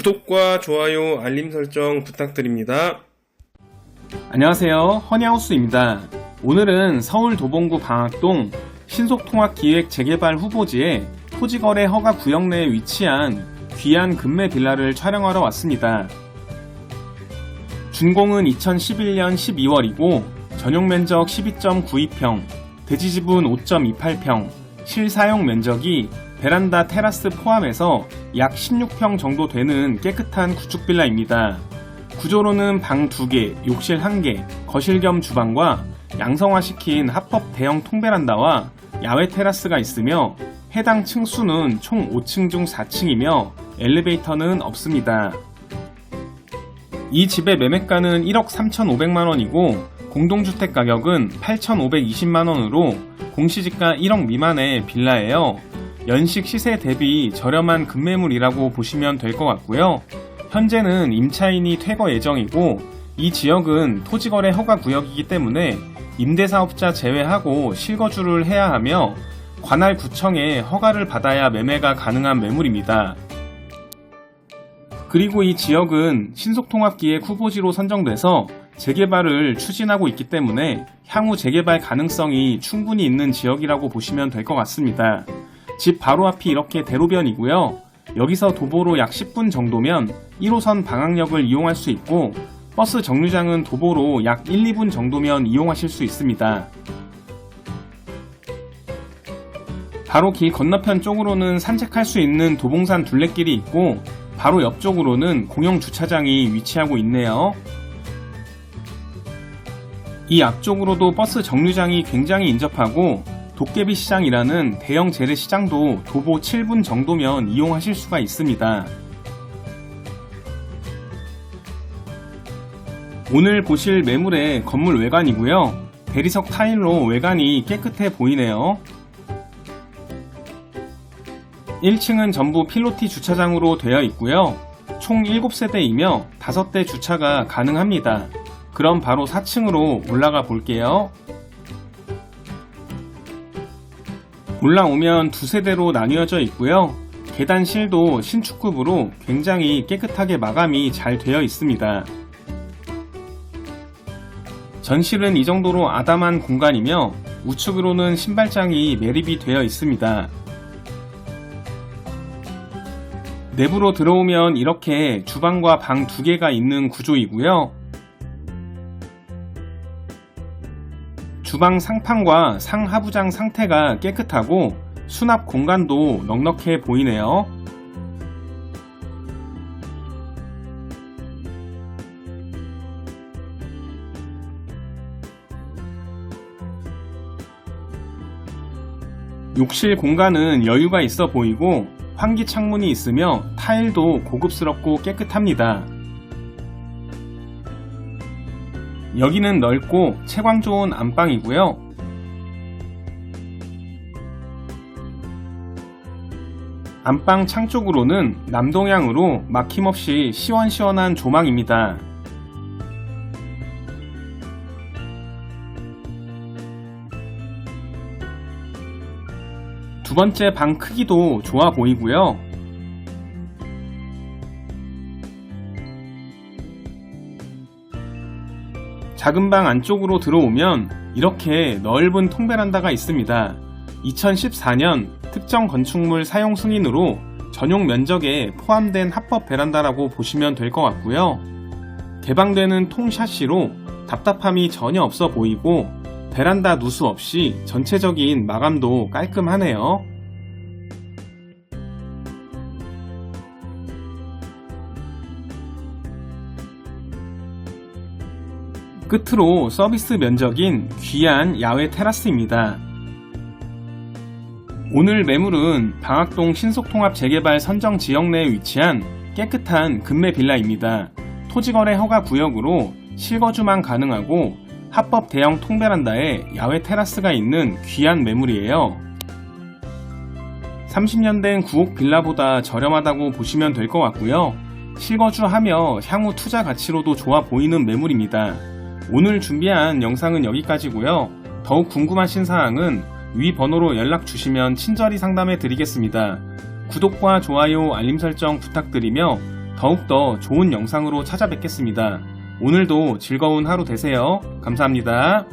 구독과 좋아요, 알림 설정 부탁드립니다. 안녕하세요. 허니하우스입니다. 오늘은 서울 도봉구 방학동 신속통합기획 재개발 후보지에 토지거래 허가 구역 내에 위치한 귀한 금매 빌라를 촬영하러 왔습니다. 준공은 2011년 12월이고 전용 면적 12.92평, 대지 지분 5.28평, 실사용 면적이 베란다 테라스 포함해서 약 16평 정도 되는 깨끗한 구축 빌라입니다. 구조로는 방 2개, 욕실 1개, 거실 겸 주방과 양성화시킨 합법 대형 통베란다와 야외 테라스가 있으며 해당 층수는 총 5층 중 4층이며 엘리베이터는 없습니다. 이 집의 매매가는 1억 3,500만원이고 공동주택 가격은 8,520만원으로 공시지가 1억 미만의 빌라예요. 연식 시세 대비 저렴한 급매물이라고 보시면 될 것 같고요. 현재는 임차인이 퇴거 예정이고 이 지역은 토지거래 허가 구역이기 때문에 임대사업자 제외하고 실거주를 해야 하며 관할 구청에 허가를 받아야 매매가 가능한 매물입니다. 그리고 이 지역은 신속통합기획 후보지로 선정돼서 재개발을 추진하고 있기 때문에 향후 재개발 가능성이 충분히 있는 지역이라고 보시면 될 것 같습니다. 집 바로 앞이 이렇게 대로변이고요. 여기서 도보로 약 10분 정도면 1호선 방학역을 이용할 수 있고 버스 정류장은 도보로 약 1, 2분 정도면 이용하실 수 있습니다. 바로 길 건너편 쪽으로는 산책할 수 있는 도봉산 둘레길이 있고 바로 옆쪽으로는 공영 주차장이 위치하고 있네요. 이 앞쪽으로도 버스 정류장이 굉장히 인접하고 도깨비 시장이라는 대형 재래 시장도 도보 7분 정도면 이용하실 수가 있습니다. 오늘 보실 매물의 건물 외관이고요. 대리석 타일로 외관이 깨끗해 보이네요. 1층은 전부 필로티 주차장으로 되어 있고요. 총 7세대이며 5대 주차가 가능합니다. 그럼 바로 4층으로 올라가 볼게요. 올라오면 두 세 대로 나뉘어져 있고요. 계단실도 신축급으로 굉장히 깨끗하게 마감이 잘 되어 있습니다. 전실은 이 정도로 아담한 공간이며 우측으로는 신발장이 매립이 되어 있습니다. 내부로 들어오면 이렇게 주방과 방 두 개가 있는 구조이고요. 주방 상판과 상하부장 상태가 깨끗하고 수납 공간도 넉넉해 보이네요. 욕실 공간은 여유가 있어 보이고 환기 창문이 있으며 타일도 고급스럽고 깨끗합니다. 여기는 넓고 채광 좋은 안방이고요. 안방 창 쪽으로는 남동향으로 막힘없이 시원시원한 조망입니다. 두 번째 방 크기도 좋아 보이고요. 작은 방 안쪽으로 들어오면 이렇게 넓은 통베란다가 있습니다. 2014년 특정 건축물 사용 승인으로 전용 면적에 포함된 합법 베란다라고 보시면 될 것 같고요. 개방되는 통샤시로 답답함이 전혀 없어 보이고 베란다 누수 없이 전체적인 마감도 깔끔하네요. 끝으로 서비스 면적인 귀한 야외 테라스입니다. 오늘 매물은 방학동 신속통합 재개발 선정 지역 내에 위치한 깨끗한 금매 빌라입니다. 토지거래 허가 구역으로 실거주만 가능하고 합법 대형 통베란다에 야외 테라스가 있는 귀한 매물이에요. 30년 된 구옥 빌라보다 저렴하다고 보시면 될 것 같고요. 실거주하며 향후 투자 가치로도 좋아 보이는 매물입니다. 오늘 준비한 영상은 여기까지고요. 더욱 궁금하신 사항은 위 번호로 연락 주시면 친절히 상담해 드리겠습니다. 구독과 좋아요, 알림 설정 부탁드리며 더욱더 좋은 영상으로 찾아뵙겠습니다. 오늘도 즐거운 하루 되세요. 감사합니다.